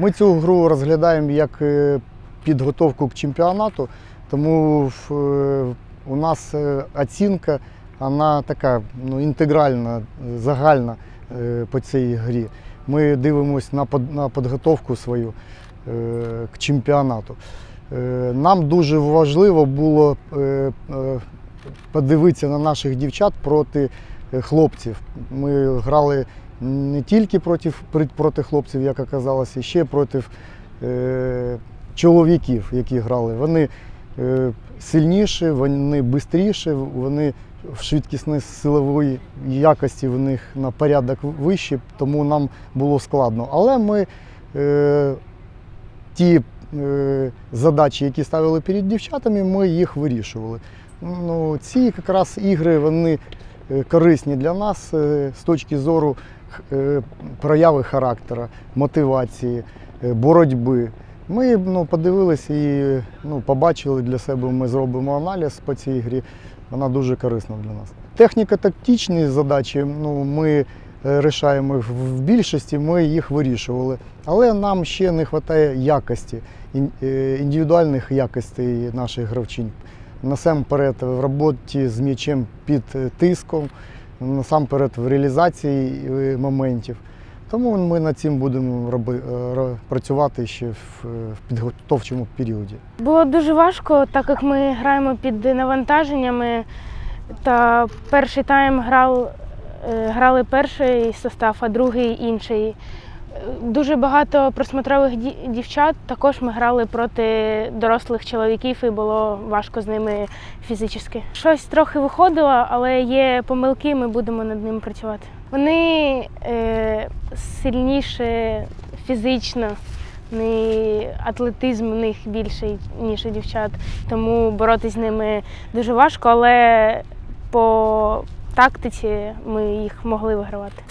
Ми цю гру розглядаємо як е, підготовку к чемпіонату, тому е, у нас е, оцінка вона така ну, інтегральна, загальна по цій грі. Ми дивимося на, на підготовку свою к чемпіонату. Нам дуже важливо було подивитися на наших дівчат проти хлопців. Ми грали не тільки проти, проти хлопців, як оказалося, ще проти е, чоловіків, які грали. Вони е, сильніші, вони швидші, вони в швидкісної силової якості в них на порядок вищі, тому нам було складно. Але ми е, ті е, задачі, які ставили перед дівчатами, ми їх вирішували. Ну, ці якраз ігри вони корисні для нас е, з точки зору е, прояви характера, мотивації, е, боротьби. Ми ну, подивилися і ну, побачили для себе, ми зробимо аналіз по цій грі. Вона дуже корисна для нас. Техніко-тактичні задачі ну, ми е, рішаємо в- більшості, ми їх вирішували. Але нам ще не вистачає якості, е, індивідуальних якостей наших гравчинь. Насамперед в роботі з м'ячем під е, тиском, насамперед в реалізації е, моментів. Тому ми над цим будемо роби, е, працювати ще в, підготовчому періоді. Було дуже важко, так як ми граємо під навантаженнями. Та перший тайм грав, грали перший состав, а другий інший. Дуже багато просмотрових ді- дівчат. Також ми грали проти дорослих чоловіків і було важко з ними фізично. Щось трохи виходило, але є помилки, ми будемо над ними працювати. Вони е, сильніше фізично, не атлетизм у них більший, ніж у дівчат. Тому боротися з ними дуже важко, але по тактиці ми їх могли вигравати.